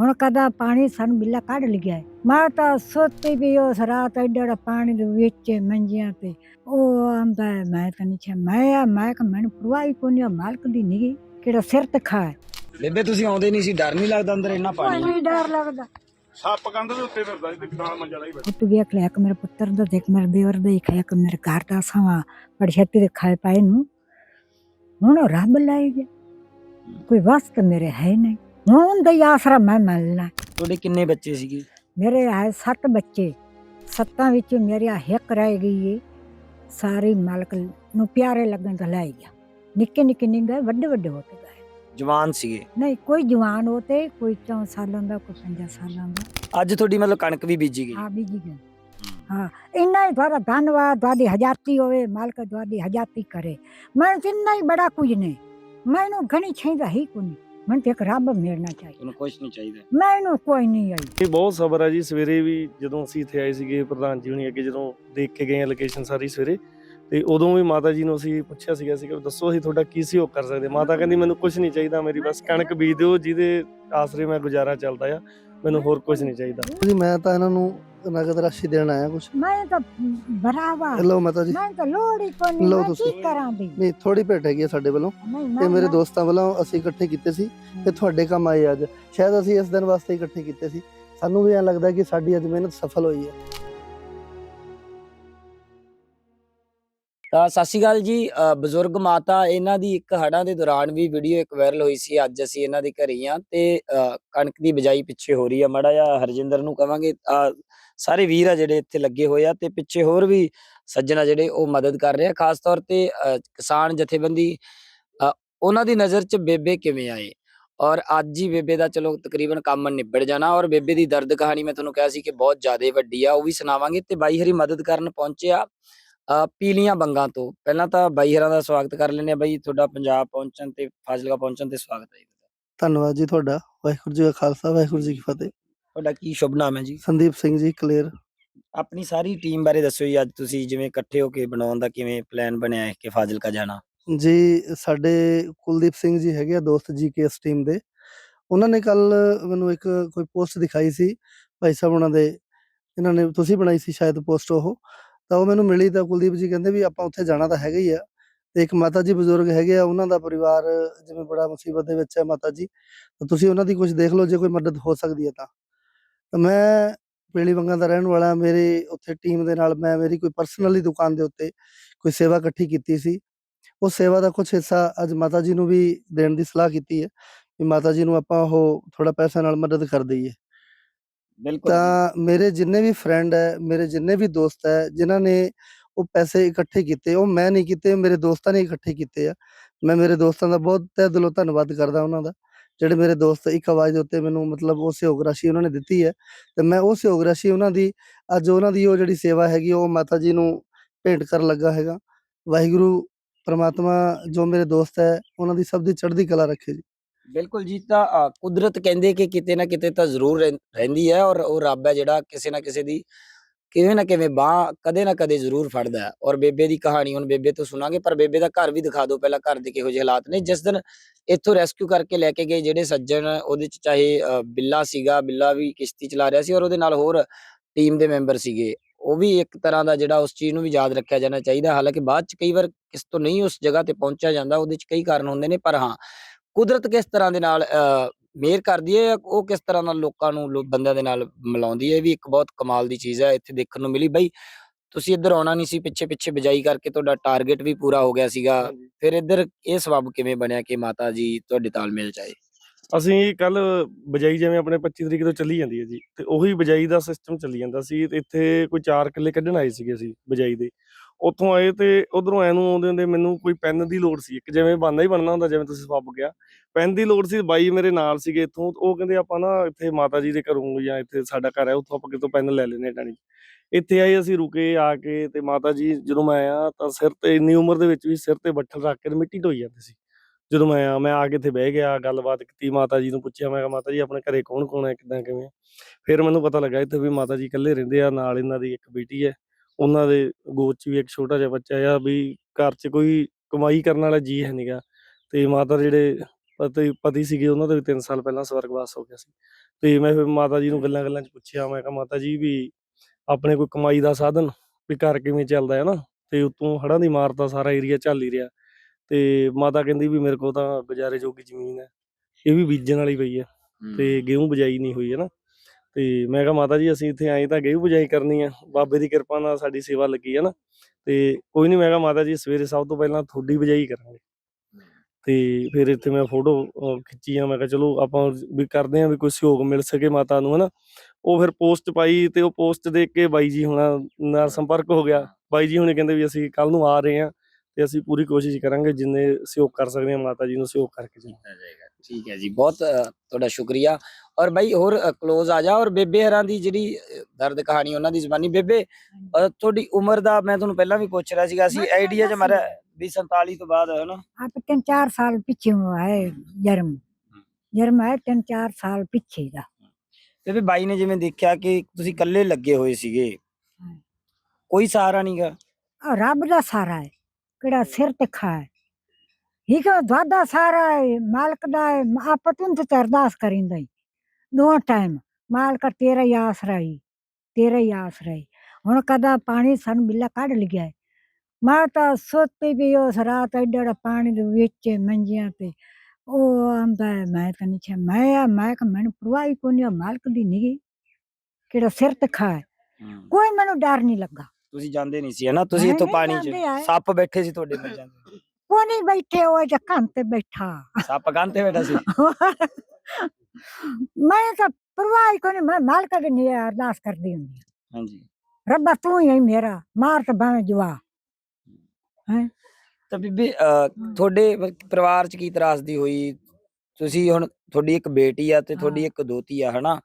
ਹੁਣ ਕਦਾ ਪਾਣੀ ਸਾਨੂੰ ਬਿੱਲਾ ਕੱਢ ਲਿਆ ਹੈ। ਮੈਂ ਤਾਂ ਸੋਤੀ ਵੀ ਉਸ ਰਾਤ ਐਡਾ ਪਾਣੀ ਦੇ ਵਿੱਚ ਮੰਜਿਆਂ ਤੇ। ਉਹ ਆਂਦਾ ਹੈ, ਮੈਂ ਤਾਂ ਨਹੀਂ ਛੇ ਮੈਂ ਆ ਮੈਂ ਕਿ ਮੈਨੂੰ ਪਰਵਾਹੀ ਕੋਈ ਨਹੀਂ ਮਾਲਕ ਦੀ ਨਹੀਂ ਕਿਹੜਾ ਸਿਰ ਤੇ ਖਾਏ ਬੇਬੇ ਤੁਸੀਂ ਆਉਂਦੇ ਨਹੀਂ ਸੀ ਡਰ ਨਹੀਂ ਲੱਗਦਾ ਅੰਦਰ ਇੰਨਾ ਪਾਣੀ? ਨਹੀਂ ਡਰ ਲੱਗਦਾ। ਸੱਪ ਕੰਧ ਦੇ ਉੱਤੇ ਫਿਰਦਾ ਸੀ ਤੇ ਨਾਲ ਮੰਜਾ ਲਈ ਬੈਠਾ। ਪੁੱਤ ਵੇਖ ਲਿਆ ਇੱਕ ਮੇਰੇ ਪੁੱਤਰ ਦਾ ਦੇਖ ਮੇਰੇ ਦੇਵਰ ਦਾ ਇੱਕ ਇੱਕ ਮੇਰੇ ਘਰ ਦਾ ਸਮਾਂ। ਬੜੀ ਛੇਤੀ ਦੇ ਖਾਏ ਪਾਏ ਨੂੰ। ਹੁਣ ਰੱਬ ਲਾਈ ਗਿਆ। ਕੋਈ ਵਸਤ ਮੇਰੇ ਹੈ ਨਹੀਂ। ਹੁਣ ਦਾ ਹੀ ਆਸਰਾ ਮੈਂ ਮਿਲਣਾ ਤੁਹਾਡੇ ਕਿੰਨੇ ਬੱਚੇ ਸੀਗੇ? ਮੇਰੇ ਹੈ ਸੱਤ ਬੱਚੇ। ਸੱਤਾਂ ਵਿੱਚ ਮੇਰੀ ਇੱਕ ਰਹਿ ਗਈ ਏ। ਸਾਰੇ ਮਾਲਕ ਨੂੰ ਪਿਆਰੇ ਲੱਗਣ ਤੋਂ ਲੈ ਗਿਆ। ਨਿੱਕੇ ਨਿੱਕੇ ਨਹੀਂ ਗਏ ਵੱਡੇ ਵੱਡੇ ਹੋ ਕੇ ਗਏ। ਜਵਾਨ ਸੀਗੇ? ਨਹੀਂ ਕੋਈ ਜਵਾਨ ਹੋਤੇ ਕੋਈ 4 ਸਾਲਾਂ ਦਾ ਕੋਈ 5 ਸਾਲਾਂ ਦਾ। ਅੱਜ ਤੁਹਾਡੀ ਮਤਲਬ ਕਣਕ ਵੀ ਬੀਜੀ ਗਈ? ਆ ਬੀਜੀ ਗਏ ਹਾਂ। ਇੰਨਾ ਹੀ ਤੁਹਾਡਾ ਧੰਨਵਾਦ ਤੁਹਾਡੀ ਹਜ਼ਾਤੀ ਹੋਵੇ ਮਾਲਕ ਤੁਹਾਡੀ ਹਜ਼ਾਤੀ ਕਰੇ। ਮੈਂ ਤਾਂ ਇੰਨਾ ਹੀ ਬੜਾ ਕੁਝ ਨਹੀਂ ਮੈਨੂੰ ਘਣੀ ਚਾਹੀਦਾ ਹੀ ਕੋਈ ਨਹੀਂ ਮੈਨੂੰ ਤੇ ਇੱਕ ਰੱਬ ਮਿਲਣਾ ਚਾਹੀਦਾ ਤੁਹਾਨੂੰ ਕੁਝ ਨਹੀਂ ਚਾਹੀਦਾ। ਮੈਨੂੰ ਕੋਈ ਨਹੀਂ ਆਈ ਇਹ ਬਹੁਤ ਸਬਰ ਆ ਜੀ ਸਵੇਰੇ ਵੀ ਜਦੋਂ ਅਸੀਂ ਇੱਥੇ ਆਏ ਸੀਗੇ ਪ੍ਰਧਾਨ ਜੀ ਹੁਣੀ ਅੱਗੇ ਜਦੋਂ ਦੇਖ ਕੇ ਗਏ ਆ ਲੋਕੇਸ਼ਨ ਸਾਰੀ ਸਵੇਰੇ ਤੇ ਉਦੋਂ ਵੀ ਮਾਤਾ ਜੀ ਨੂੰ ਅਸੀਂ ਪੁੱਛਿਆ ਸੀਗਾ ਸੀ ਕਿ ਦੱਸੋ ਅਸੀਂ ਤੁਹਾਡਾ ਕੀ ਸਹਿਯੋਗ ਕਰ ਸਕਦੇ। ਮਾਤਾ ਕਹਿੰਦੀ ਮੈਨੂੰ ਕੁਝ ਨਹੀਂ ਚਾਹੀਦਾ ਮੇਰੀ ਬਸ ਕਣਕ ਬੀਜ ਦਿਓ ਜਿਹਦੇ ਆਸਰੇ ਮੈਂ ਗੁਜ਼ਾਰਾ ਚੱਲਦਾ ਆ। ਮੈਨੂੰ ਹੋਰ ਕੁਝ ਨਹੀਂ ਚਾਹੀਦਾ। ਜੀ ਮੈਂ ਤਾਂ ਇਹਨਾਂ ਨੂੰ ਨਗਦ ਰਾਸ਼ੀ ਦੇਣ ਆਇਆ ਕੁਛ। ਮੈਂ ਤਾਂ ਬਰਾਵਾ। ਲਓ ਮਾਤਾ ਜੀ। ਮੈਂ ਤਾਂ ਲੋੜ ਹੀ ਕੋਈ ਨਹੀਂ ਲਓ ਤੁਸੀਂ। ਕੀ ਕਰਾਂ ਦੀ ਨਹੀਂ ਥੋੜੀ ਭੇਟ ਹੈਗੀ ਹੈ ਸਾਡੇ ਵੱਲੋਂ। ਨਹੀਂ ਤੇ ਮੈਂ ਮੇਰੇ ਦੋਸਤਾਂ ਵੱਲੋਂ ਅਸੀਂ ਇਕੱਠੇ ਕੀਤੇ ਸੀ ਤੇ ਤੁਹਾਡੇ ਕੰਮ ਆਏ ਅੱਜ। ਸ਼ਾਇਦ ਅਸੀਂ ਇਸ ਦਿਨ ਵਾਸਤੇ ਇਕੱਠੇ ਕੀਤੇ ਸੀ। ਸਾਨੂੰ ਵੀ ਐਂ ਲੱਗਦਾ ਕਿ ਸਾਡੀ ਅੱਜ ਮਿਹਨਤ ਸਫਲ ਹੋਈ ਹੈ। ਸਤਿ ਸ਼੍ਰੀ ਅਕਾਲ ਜੀ ਬਜ਼ੁਰਗ ਮਾਤਾ ਇਹਨਾਂ ਦੀ ਇੱਕ ਹੜਾਂ ਦੇ ਦੌਰਾਨ ਵੀ ਵੀਡੀਓ ਇੱਕ ਵਾਇਰਲ ਹੋਈ ਸੀ ਅੱਜ ਅਸੀਂ ਇਹਨਾਂ ਦੇ ਘਰੇ ਆ ਤੇ ਕਣਕ ਦੀ ਬਿਜਾਈ ਪਿੱਛੇ ਹੋ ਰਹੀ ਆ ਮੜਾ ਜਾਂ ਹਰਜਿੰਦਰ ਨੂੰ ਕਵਾਂਗੇ ਸਾਰੇ ਵੀਰ ਆ ਜਿਹੜੇ ਇੱਥੇ ਲੱਗੇ ਹੋਏ ਆ ਤੇ ਪਿੱਛੇ ਹੋਰ ਵੀ ਸੱਜਣਾ ਜਿਹੜੇ ਉਹ ਮਦਦ ਕਰ ਰਹੇ ਆ ਖਾਸ ਤੌਰ ਤੇ ਅ, ਕਿਸਾਨ ਜਥੇਬੰਦੀ ਅ, ਉਹਨਾਂ ਦੀ ਨਜ਼ਰ 'ਚ ਬੇਬੇ ਕਿਵੇਂ ਆਏ? ਔਰ ਅੱਜ ਹੀ ਬੇਬੇ ਦਾ ਚਲੋ ਤਕਰੀਬਨ ਕੰਮ ਨਿਬੜ ਜਾਣਾ ਔਰ ਬੇਬੇ ਦੀ ਦਰਦ ਕਹਾਣੀ ਮੈਂ ਤੁਹਾਨੂੰ ਕਿਹਾ ਸੀ ਕਿ ਬਹੁਤ ਜ਼ਿਆਦਾ ਵੱਡੀ ਆ ਉਹ ਵੀ ਸੁਣਾਵਾਂਗੇ ਤੇ ਬਾਈ ਹਰੀ ਮਦਦ ਕਰਨ ਪਹੁੰਚਿਆ ਪੀਲੀਆਂ ਬੰਗਾਂ ਤੋਂ। ਪਹਿਲਾਂ ਤਾਂ ਬਾਈ ਹਰਾਂ ਦਾ ਸਵਾਗਤ ਕਰ ਲੈਂਦੇ ਆ ਬਾਈ ਤੁਹਾਡਾ ਪੰਜਾਬ ਪਹੁੰਚਣ ਤੇ ਫਾਜ਼ਿਲਕਾ ਪਹੁੰਚਣ ਤੇ ਸਵਾਗਤ ਹੈ ਜੀ ਧੰਨਵਾਦ ਜੀ ਤੁਹਾਡਾ। ਵਾਹਿਗੁਰੂ ਜੀ ਕਾ ਖਾਲਸਾ ਵਾਹਿਗੁਰੂ ਜੀ ਕੀ ਫਤਿਹ। ਤੁਹਾਡਾ ਕੀ ਸ਼ੁਭ ਨਾਮ ਹੈ ਜੀ? ਸੰਦੀਪ ਸਿੰਘ ਜੀ ਕਲੀਅਰ ਆਪਣੀ ਸਾਰੀ ਟੀਮ ਬਾਰੇ ਦੱਸਿਓ ਜੀ ਅੱਜ ਤੁਸੀਂ ਜਿਵੇਂ ਇਕੱਠੇ ਹੋ ਕੇ ਬਣਾਉਣ ਦਾ ਕਿਵੇਂ ਪਲਾਨ ਬਣਿਆ ਹੈ ਕਿ ਫਾਜ਼ਿਲਕਾ ਜਾਣਾ? ਜੀ ਸਾਡੇ ਕੁਲਦੀਪ ਸਿੰਘ ਜੀ ਹੈਗੇ ਆ ਦੋਸਤ ਜੀਕੇਐਸ ਟੀਮ ਦੇ। ਉਹਨਾਂ ਨੇ ਕੱਲ ਮੈਨੂੰ ਇੱਕ ਕੋਈ ਪੋਸਟ ਦਿਖਾਈ ਸੀ। ਭਾਈ ਸਾਹਿਬ ਉਹਨਾਂ ਦੇ ਇਹਨਾਂ ਨੇ ਤੁਸੀਂ ਬਣਾਈ ਸੀ ਸ਼ਾਇਦ ਪੋਸਟ ਉਹ। ਤਾਂ ਉਹ ਮੈਨੂੰ ਮਿਲੀ ਤਾਂ ਕੁਲਦੀਪ ਜੀ ਕਹਿੰਦੇ ਵੀ ਆਪਾਂ ਉੱਥੇ ਜਾਣਾ ਤਾਂ ਹੈਗਾ ਹੀ ਆ। ਤੇ ਇੱਕ ਮਾਤਾ ਜੀ ਬਜ਼ੁਰਗ ਹੈਗੇ ਆ, ਉਹਨਾਂ ਦਾ ਪਰਿਵਾਰ ਜਿਵੇਂ ਬੜਾ ਮੁਸੀਬਤ ਦੇ ਵਿੱਚ ਹੈ ਮਾਤਾ ਜੀ। ਤਾਂ ਤੁਸੀਂ ਉਹਨਾਂ ਦੀ ਕੁਝ ਦੇਖ ਲਓ, ਜੇ ਕੋਈ ਮਦਦ ਹੋ ਸਕਦੀ ਹੈ ਤਾਂ। ਮੈਂ ਪੀਲੀ ਬੰਗਾ ਦਾ ਰਹਿਣ ਵਾਲਾ, ਮੇਰੇ ਉੱਥੇ ਟੀਮ ਦੇ ਨਾਲ ਮੈਂ, ਮੇਰੀ ਕੋਈ ਪਰਸਨਲੀ ਦੁਕਾਨ ਦੇ ਉੱਤੇ ਕੋਈ ਸੇਵਾ ਇਕੱਠੀ ਕੀਤੀ ਸੀ। ਉਸ ਸੇਵਾ ਦਾ ਕੁਝ ਹਿੱਸਾ ਅੱਜ ਮਾਤਾ ਜੀ ਨੂੰ ਵੀ ਦੇਣ ਦੀ ਸਲਾਹ ਕੀਤੀ ਹੈ, ਵੀ ਮਾਤਾ ਜੀ ਨੂੰ ਆਪਾਂ ਉਹ ਥੋੜਾ ਪੈਸਾ ਨਾਲ ਮਦਦ ਕਰ ਦਈਏ। ਬਿਲਕੁਲ ਤਾਂ ਮੇਰੇ ਜਿੰਨੇ ਵੀ ਫਰੈਂਡ ਹੈ, ਮੇਰੇ ਜਿੰਨੇ ਵੀ ਦੋਸਤ ਹੈ, ਜਿਨ੍ਹਾਂ ਨੇ ਉਹ ਪੈਸੇ ਇਕੱਠੇ ਕੀਤੇ, ਉਹ ਮੈਂ ਨਹੀਂ ਕੀਤੇ, ਮੇਰੇ ਦੋਸਤਾਂ ਨੇ ਇਕੱਠੇ ਕੀਤੇ ਆ। ਮੈਂ ਮੇਰੇ ਦੋਸਤਾਂ ਦਾ ਬਹੁਤ ਤਹਿ ਦਿਲੋਂ ਧੰਨਵਾਦ ਕਰਦਾ ਉਹਨਾਂ ਦਾ। ਜਿਹੜੇ ਮੇਰੇ ਦੋਸਤ ਇੱਕ ਆਵਾਜ਼ ਦੇ ਉੱਤੇ ਮੈਨੂੰ ਮਤਲਬ ਉਹ ਸਹਿਯੋਗ ਰਾਸ਼ੀ ਉਹਨਾਂ ਨੇ ਦਿੱਤੀ ਹੈ, ਤੇ ਮੈਂ ਉਹ ਸਹਿਯੋਗ ਰਾਸ਼ੀ ਉਹਨਾਂ ਦੀ, ਅੱਜ ਉਹਨਾਂ ਦੀ ਉਹ ਜਿਹੜੀ ਸੇਵਾ ਹੈਗੀ, ਉਹ ਮਾਤਾ ਜੀ ਨੂੰ ਭੇਂਟ ਕਰਨ ਲੱਗਾ ਹੈਗਾ। ਵਾਹਿਗੁਰੂ, ਪਰਮਾਤਮਾ ਜੋ ਮੇਰੇ ਦੋਸਤ ਹੈ, ਉਹਨਾਂ ਦੀ ਸਭ ਦੀ ਚੜ੍ਹਦੀ ਕਲਾ ਰੱਖੇ ਜੀ। ਬਿਲਕੁਲ ਜੀ ਤਾਂ ਅ, ਕੁਦਰਤ ਕਹਿੰਦੇ ਕਿ ਕਿਤੇ ਨਾ ਕਿਤੇ ਤਾਂ ਜ਼ਰੂਰ ਰਹਿੰ- ਰਹਿੰਦੀ ਹੈ ਔਰ ਉਹ ਰੱਬ ਹੈ ਜਿਹੜਾ ਕਿਸੇ ਨਾ ਕਿਸੇ ਦੀ ਕਿਵੇਂ ਨਾ ਕਿਵੇਂ ਬਾਹ ਕਦੇ ਨਾ ਕਦੇ ਜ਼ਰੂਰ ਫੜਦਾ ਹੈ ਔਰ ਬੇਬੇ ਦੀ ਕਹਾਣੀ ਹੁਣ ਬੇਬੇ ਤੋਂ ਸੁਣਾਂਗੇ ਪਰ ਬੇਬੇ ਦਾ ਘਰ ਵੀ ਦਿਖਾ ਦਿਓ ਪਹਿਲਾਂ ਘਰ ਦੇ ਕਿਹੋ ਜਿਹੇ ਹਾਲਾਤ ਨੇ ਜਿਸ ਦਿਨ ਇੱਥੋਂ ਰੈਸਕਿਊ ਕਰਕੇ ਲੈ ਕੇ ਗਏ ਜਿਹੜੇ ਸੱਜਣ ਉਹਦੇ ਚ ਚਾਹੇ ਅ, ਬਿੱਲਾ ਸੀਗਾ ਬਿੱਲਾ ਵੀ ਕਿਸ਼ਤੀ ਚਲਾ ਰਿਹਾ ਸੀ ਔਰ ਉਹਦੇ ਨਾਲ ਹੋਰ ਟੀਮ ਦੇ ਮੈਂਬਰ ਸੀਗੇ ਉਹ ਵੀ ਇੱਕ ਤਰ੍ਹਾਂ ਦਾ ਜਿਹੜਾ ਉਸ ਚੀਜ਼ ਨੂੰ ਵੀ ਯਾਦ ਰੱਖਿਆ ਜਾਣਾ ਚਾਹੀਦਾ ਹਾਲਾਂਕਿ ਬਾਅਦ ਚ ਕਈ ਵਾਰ ਕਿਸ ਤੋਂ ਨਹੀਂ ਉਸ ਜਗ੍ਹਾ ਤੇ ਪਹੁੰਚਿਆ ਜਾਂਦਾ ਉਹਦੇ ਚ ਕਈ ਕਾਰਨ ਹੁੰਦੇ ਨੇ ਪਰ ਹਾਂ ਕੁਦਰਤ ਕਿਸ ਤਰ੍ਹਾਂ ਦੇ ਨਾਲ ਅ, ਮਿਹਰ ਕਰਦੀ ਹੈ ਉਹ ਕਿਸ ਤਰ੍ਹਾਂ ਨਾਲ ਲੋਕਾਂ ਨੂੰ ਬੰਦਿਆਂ ਦੇ ਨਾਲ ਮਿਲਾਉਂਦੀ ਹੈ? ਇਹ ਵੀ ਇੱਕ ਬਹੁਤ ਕਮਾਲ ਦੀ ਚੀਜ਼ ਹੈ ਇੱਥੇ ਦੇਖਣ ਨੂੰ ਮਿਲੀ। ਬਈ ਤੁਸੀਂ ਇੱਧਰ ਆਉਣਾ ਨਹੀਂ ਸੀ ਪਿੱਛੇ ਪਿੱਛੇ ਬਿਜਾਈ ਕਰਕੇ ਤੁਹਾਡਾ ਟਾਰਗੇਟ ਵੀ ਪੂਰਾ ਹੋ ਗਿਆ ਸੀਗਾ। ਫਿਰ ਇੱਧਰ ਇਹ ਸਬਬ ਕਿਵੇਂ ਬਣਿਆ ਕਿ ਮਾਤਾ ਜੀ ਤੁਹਾਡੇ ਤਾਲਮੇਲ ਚ ਆਏ? ਅਸੀਂ ਕੱਲ ਬਜਾਈ ਜਿਵੇਂ ਆਪਣੇ 25 ਤਰੀਕ ਤੋਂ ਚੱਲੀ ਜਾਂਦੀ ਹੈ ਜੀ, ਤੇ ਉਹੀ ਬਜਾਈ ਦਾ ਸਿਸਟਮ ਚੱਲੀ ਜਾਂਦਾ ਸੀ, ਤੇ ਇੱਥੇ ਕੋਈ 4 ਕਿੱਲੇ ਕੱਢਣ ਆਏ ਸੀਗੇ ਅਸੀਂ ਬਜਾਈ ਦੇ। ਉੱਥੋਂ ਆਏ ਤੇ ਉਧਰੋਂ ਐ ਨੂੰ ਆਉਂਦੇ ਹੁੰਦੇ ਮੈਨੂੰ ਕੋਈ ਪੈਨ ਦੀ ਲੋੜ ਸੀ, ਇੱਕ ਜਿਵੇਂ ਬਣਦਾ ਹੀ ਬਣਨਾ ਹੁੰਦਾ ਜਿਵੇਂ ਤੁਸੀਂ ਸਬੱਬ ਗਿਆ ਪੈਨ ਦੀ ਲੋੜ ਸੀ, ਬਾਈ ਮੇਰੇ ਨਾਲ ਸੀਗੇ ਇੱਥੋਂ, ਉਹ ਕਹਿੰਦੇ ਆਪਾਂ ਨਾ ਇੱਥੇ ਮਾਤਾ ਜੀ ਦੇ ਘਰੋਂ ਜਾਂ ਇੱਥੇ ਸਾਡਾ ਘਰ ਹੈ, ਉੱਥੋਂ ਆਪਾਂ ਕਿਤੋਂ ਪੈਨ ਲੈ ਲੈਨੇ ਟਾਣੀ ਇੱਥੇ ਆਏ ਅਸੀਂ ਰੁਕੇ, ਆ ਕੇ ਤੇ ਮਾਤਾ ਜੀ ਜਦੋਂ ਮੈਂ ਆਇਆ ਤਾਂ ਸਿਰ ਤੇ ਇੰਨੀ ਉਮਰ ਦੇ ਵਿੱਚ ਵੀ ਸਿਰ ਤੇ ਬੱਠਲ ਰੱਖ ਕੇ ਮਿੱਟੀ ਢੋਈ ਜਾਂਦੇ ਸੀ। ਜਦੋਂ ਮੈਂ ਆ ਮੈਂ ਆ ਕੇ ਇੱਥੇ ਬਹਿ ਗਿਆ, ਗੱਲਬਾਤ ਕੀਤੀ, ਮਾਤਾ ਜੀ ਨੂੰ ਪੁੱਛਿਆ, ਮੈਂ ਕਿਹਾ, ਮਾਤਾ ਜੀ, ਆਪਣੇ ਘਰੇ ਕੌਣ ਕੌਣ ਹੈ, ਕਿਦਾਂ, ਕਿਵੇਂ? ਫਿਰ ਮੈਨੂੰ ਪਤਾ ਲੱਗਾ ਇੱਥੇ ਵੀ ਮਾਤਾ ਜੀ ਇਕੱਲੇ ਰਹਿੰਦੇ ਆ, ਨਾਲ ਇਹਨਾਂ ਦੀ ਇੱਕ ਬੇਟੀ ਹੈ। ਉਹਨਾਂ ਦੇ ਗੋਦ 'ਚ ਵੀ ਇੱਕ ਛੋਟਾ ਜਿਹਾ ਬੱਚਾ ਆ, ਵੀ ਘਰ 'ਚ ਕੋਈ ਕਮਾਈ ਕਰਨ ਵਾਲਾ ਜੀ ਹੈ ਨਹੀਂਗਾ ਤੇ ਮਾਤਾ ਜਿਹੜੇ ਪਤੀ ਪਤੀ ਸੀਗੇ, ਉਹਨਾਂ ਦਾ ਵੀ 3 ਸਾਲ ਪਹਿਲਾਂ ਸਵਰਗਵਾਸ ਹੋ ਗਿਆ ਸੀ। ਤੇ ਮੈਂ ਫਿਰ ਮਾਤਾ ਜੀ ਨੂੰ ਗੱਲਾਂ ਗੱਲਾਂ 'ਚ ਪੁੱਛਿਆ, ਮੈਂ ਕਿਹਾ, ਮਾਤਾ ਜੀ, ਵੀ ਆਪਣੇ ਕੋਈ ਕਮਾਈ ਦਾ ਸਾਧਨ ਵੀ ਘਰ ਕਿਵੇਂ ਚੱਲਦਾ ਹੈ ਨਾ? ਤੇ ਉਤੋਂ ਹੜਾਂ ਦੀ ਮਾਰ ਤਾਂ ਸਾਰਾ ਏਰੀਆ ਚੱਲ ਹੀ ਰਿਹਾ। ਤੇ ਮਾਤਾ ਕਹਿੰਦੀ ਵੀ ਮੇਰੇ ਕੋਲ ਤਾਂ ਗੁਜ਼ਾਰੇ ਜੋਗੀ ਜ਼ਮੀਨ ਹੈ ਇਹ ਵੀ ਬੀਜਣ ਵਾਲੀ ਪਈ ਹੈ ਤੇ ਗੇਹੂੰ ਬਜਾਈ ਨਹੀਂ ਹੋਈ ਹੈ ਨਾ ਤੇ ਮੈਂ ਕਿਹਾ ਮਾਤਾ ਜੀ ਅਸੀਂ ਇੱਥੇ ਆਏ ਤਾਂ ਗੇਹੂੰ ਬਜਾਈ ਕਰਨੀ ਆ ਬਾਬੇ ਦੀ ਕਿਰਪਾ ਨਾਲ ਸਾਡੀ ਸੇਵਾ ਲੱਗੀ ਹੈ ਨਾ ਤੇ ਕੋਈ ਨਹੀਂ ਮੈਂ ਕਿਹਾ ਮਾਤਾ ਜੀ ਸਵੇਰੇ ਸਭ ਤੋਂ ਪਹਿਲਾਂ ਤੁਹਾਡੀ ਬਜਾਈ ਕਰਾਂਗੇ। ਤੇ ਫਿਰ ਇੱਥੇ ਮੈਂ ਫੋਟੋ ਖਿੱਚੀ ਆ ਮੈਂ ਕਿਹਾ ਚਲੋ ਆਪਾਂ ਵੀ ਕਰਦੇ ਆ ਵੀ ਕੋਈ ਸਹਿਯੋਗ ਮਿਲ ਸਕੇ ਮਾਤਾ ਨੂੰ ਹਨਾ। ਉਹ ਫਿਰ ਪੋਸਟ ਪਾਈ ਤੇ ਉਹ ਪੋਸਟ ਦੇਖ ਕੇ ਬਾਈ ਜੀ ਹੁਣਾਂ ਨਾਲ ਸੰਪਰਕ ਹੋ ਗਿਆ ਬਾਈ ਜੀ ਹੁਣੇ ਕਹਿੰਦੇ ਵੀ ਅਸੀਂ ਕੱਲ ਨੂੰ ਆ ਰਹੇ ਆ ਤੇ ਅਸੀਂ ਪੂਰੀ ਕੋਸ਼ਿਸ਼ ਕਰਾਂਗੇ ਜਿੰਨੇ ਸਹਿਯੋਗ ਕਰ ਸਕਦੇ ਹਾਂ ਮਾਤਾ ਜੀ ਨੂੰ ਸਹਿਯੋਗ ਕਰਕੇ ਜਾਣਾ। ਠੀਕ ਹੈ ਜੀ ਬਹੁਤ ਤੁਹਾਡਾ ਸ਼ੁਕਰੀਆ। ਔਰ ਬਾਈ ਹੋਰ ক্লোਜ਼ ਆ ਜਾ। ਔਰ ਬੇਬੇ ਹਰਾਂ ਦੀ ਜਿਹੜੀ ਦਰਦ ਕਹਾਣੀ ਉਹਨਾਂ ਦੀ ਜ਼ਬਾਨੀ। ਬੇਬੇ ਤੁਹਾਡੀ ਉਮਰ ਦਾ ਮੈਂ ਤੁਹਾਨੂੰ ਪਹਿਲਾਂ ਵੀ ਪੁੱਛ ਰਿਹਾ ਸੀਗਾ ਅਸੀਂ ਆਈਡੀਆ ਚ ਮਾਰਾ ਵੀ 47 ਤੋਂ ਬਾਅਦ ਹੈ ਨਾ ਹਾਂ ਤਿੰਨ ਚਾਰ ਸਾਲ ਪਿੱਛੇ ਹੋਇਆ ਜਰਮ ਜਰਮ ਹੈ ਤਿੰਨ ਚਾਰ ਸਾਲ ਪਿੱਛੇ ਦਾ। ਤੇ ਬਾਈ ਨੇ ਜਿਵੇਂ ਦੇਖਿਆ ਕਿ ਤੁਸੀਂ ਇਕੱਲੇ ਲੱਗੇ ਹੋਏ ਸੀਗੇ। ਕੋਈ ਸਹਾਰਾ ਨਹੀਂਗਾ ਰੱਬ ਦਾ ਸਹਾਰਾ ਹੈ। ਕਿਹੜਾ ਸਿਰ ਤਿੱਖਾ ਹੈ? ਠੀਕ ਹੈ ਦੁਆਦਾ ਸਾਰਾ ਹੈ ਮਾਲਕ ਦਾ ਹੈ ਆਪਾਂ ਤੁਨ ਕਰਿੰਦਾ ਹੀ। ਦੋ ਟਾਈਮ ਮਾਲਕ ਤੇਰਾ ਹੀ ਆਸਰਾ ਹੀ ਤੇਰਾ ਹੀ ਆਸਰਾ ਹੀ। ਹੁਣ ਕਦਾ ਪਾਣੀ ਸਾਨੂੰ ਮਿਲਾ ਕੱਢ ਲਿਆ ਹੈ? ਮੈਂ ਤਾਂ ਸੋਤੀ ਵੀ ਉਸ ਰਾਤ ਐਡਾ ਪਾਣੀ ਦੇ ਵਿੱਚ ਮੰਜੀਆਂ ਤੇ। ਉਹ ਆਂਦਾ ਮੈਂ ਤਾਂ ਨਹੀਂ ਛੇ ਮੈਂ ਮੈਂ ਕਿ ਮੈਨੂੰ ਪਰਵਾਹੀ ਕੋਈ ਨਹੀਂ ਮਾਲਕ ਦੀ ਨਹੀਂ ਕਿਹੜਾ ਸਿਰ ਤਖਾ ਹੈ। ਕੋਈ ਮੈਨੂੰ ਡਰ ਨਹੀਂ ਲੱਗਾ। ਤੁਸੀਂ ਜਾਂਦੇ ਨਹੀਂ ਸੀ ਹਨਾ? ਤੁਸੀਂ ਇੱਥੋਂ ਪਾਣੀ 'ਚ। ਸੱਪ ਬੈਠੇ ਸੀ ਤੁਹਾਡੇ ਮਿਲ ਜਾਂਦੇ। ਕੋਈ ਨਹੀਂ ਬੈਠੇ ਹੋਏ ਜਾਂ ਕੰਨ ਤੇ ਬੈਠਾ। ਸੱਪ ਕੰਨ ਤੇ ਬੈਠਾ ਸੀ? ਮੈਂ ਤਾਂ ਪਰਵਾਹ ਹੀ ਕੋਈ ਨਹੀਂ ਮੈਂ ਮਾਲਕ ਦੇ ਨਹੀਂ ਅਰਦਾਸ ਕਰਦੀ ਹੁੰਦੀ। ਹਾਂ। ਹਾਂਜੀ। ਰੱਬਾ ਤੂੰ ਹੀ ਹੈ ਮੇਰਾ ਮਾਰ ਤੇ ਭਾਵੇਂ ਜਵਾ। ਤਾਂ ਬੀਬੀ ਤੁਹਾਡੇ ਪਰਿਵਾਰ 'ਚ ਕੀ ਤਰਾਸਦੀ ਹੋਈ? ਤੁਸੀਂ ਹੁਣ ਤੁਹਾਡੀ ਇੱਕ ਬੇਟੀ ਆ ਤੇ ਤੁਹਾਡੀ ਹਾਂ। ਇੱਕ ਦੋਤੀ ਆ ਹਨਾ?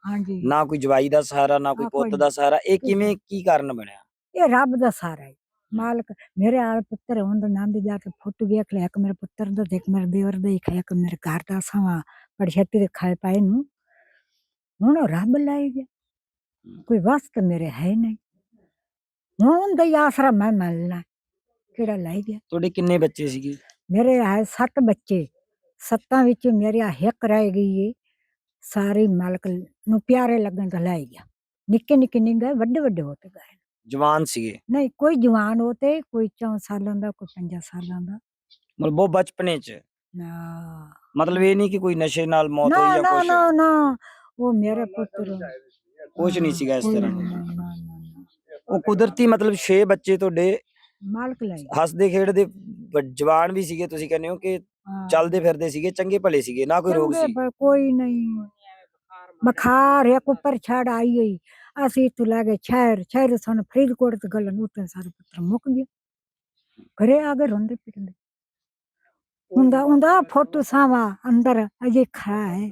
ਨਾ ਕੋਈ ਜਵਾਈ ਦਾ ਸਹਾਰਾ ਨਾ ਕੋਈ ਹਾਂ, ਪੁੱਤ ਦਾ ਸਹਾਰਾ ਇਹ ਕਿਵੇਂ ਕੀ ਕਾਰਨ ਬਣਿਆ? ਇਹ ਰੱਬ ਦਾ ਸਾਰਾ ਹੈ ਮਾਲਕ ਮੇਰੇ ਆਲ ਪੁੱਤਰ ਹੋਣ ਦਾ ਨਾਮ ਦੇ ਜਾ ਕੇ ਫੋਟੋ ਵੇਖ ਲਿਆ ਇੱਕ ਮੇਰੇ ਪੁੱਤਰ ਦਾ ਇੱਕ ਮੇਰੇ ਦੇਵਰ ਦਾ ਹੀ ਖਾਇਆ ਇੱਕ ਮੇਰੇ ਘਰ ਦਾ ਸਵਾ ਪਰ ਛੇਤੀ ਦੇ ਖਾਏ ਪਾਏ ਨੂੰ। ਹੁਣ ਰੱਬ ਲਾਈ ਗਿਆ। ਕੋਈ ਵਸਤ ਮੇਰੇ ਹੈ ਨਹੀਂ। ਹੁਣ ਹੀ ਆਸਰਾ ਮੈਂ ਮਿਲਣਾ ਕਿਹੜਾ ਲਾਈ ਗਿਆ। ਤੁਹਾਡੇ ਕਿੰਨੇ ਬੱਚੇ ਸੀਗੇ? ਮੇਰੇ ਹੈ ਸੱਤ ਬੱਚੇ ਸੱਤਾਂ ਵਿੱਚ ਮੇਰੀ ਇੱਕ ਰਹਿ ਗਈ ਏ। ਸਾਰੇ ਮਾਲਕ ਨੂੰ ਪਿਆਰੇ ਲੱਗਣ ਤਾਂ ਲੈ ਗਿਆ। ਨਿੱਕੇ ਨਿੱਕੇ ਨਹੀਂ ਗਏ ਵੱਡੇ ਵੱਡੇ ਹੋ ਤੇ ਗਏ ਜਵਾਨ ਸੀਗੇ। ਨਹੀਂ ਕੋਈ ਜਵਾਨ ਹੋਤੇ ਕੋਈ 4 ਸਾਲਾਂ ਦਾ ਕੋਈ 5 ਸਾਲਾਂ ਦਾ। ਮਤਲਬ ਉਹ ਬਚਪਨੇ 'ਚ। ਨਾ। ਮਤਲਬ ਇਹ ਨਹੀਂ ਕਿ ਕੋਈ ਨਸ਼ੇ ਨਾਲ ਮੌਤ ਨਾ ਹੋਈ ਜਾਂ ਨਾ ਕੁਝ ਨਾ ਨਾ। ਉਹ ਮੇਰੇ ਪੁੱਤਰ ਕੁਝ ਨਹੀਂ ਸੀਗਾ ਇਸ ਕੋਈ ਤਰ੍ਹਾਂ। ਨਾ, ਨਾ, ਨਾ, ਨਾ। ਉਹ ਕੁਦਰਤੀ ਮਤਲਬ 6 ਬੱਚੇ ਤੁਹਾਡੇ ਮਾਲਕ ਲੈ। ਹੱਸਦੇ ਖੇਡਦੇ ਜਵਾਨ ਵੀ ਸੀਗੇ ਤੁਸੀਂ ਕਹਿੰਦੇ ਹੋ ਕਿ ਹਾਂ। ਚੱਲਦੇ ਫਿਰਦੇ ਸੀਗੇ ਚੰਗੇ ਭਲੇ ਸੀਗੇ ਨਾ ਕੋਈ ਰੋਗ ਸੀ? ਕੋਈ ਨਹੀਂ। ਬੁਖਾਰ ਇੱਕ ਉੱਪਰ ਛੜ ਆਈ ਹੋਈ। ਅਸੀਂ ਇੱਥੋਂ ਲੈ ਗਏ ਸ਼ਹਿਰ ਸ਼ਹਿਰ ਸਾਨੂੰ ਫਰੀਦਕੋਟ ਤੇ ਗੱਲਾਂ ਉੱਤੇ ਸਾਰੇ ਪੁੱਤਰ ਮੁੱਕ ਗਿਆ ਘਰੇ ਆ ਕੇ ਰੋਂਦੇ ਪਿੱਟਦੇ ਹੁੰਦਾ ਹੁੰਦਾ ਫੋਟੋ ਸਾਵਾ ਅੰਦਰ ਅਜੇ ਖੜਾ ਹੈ।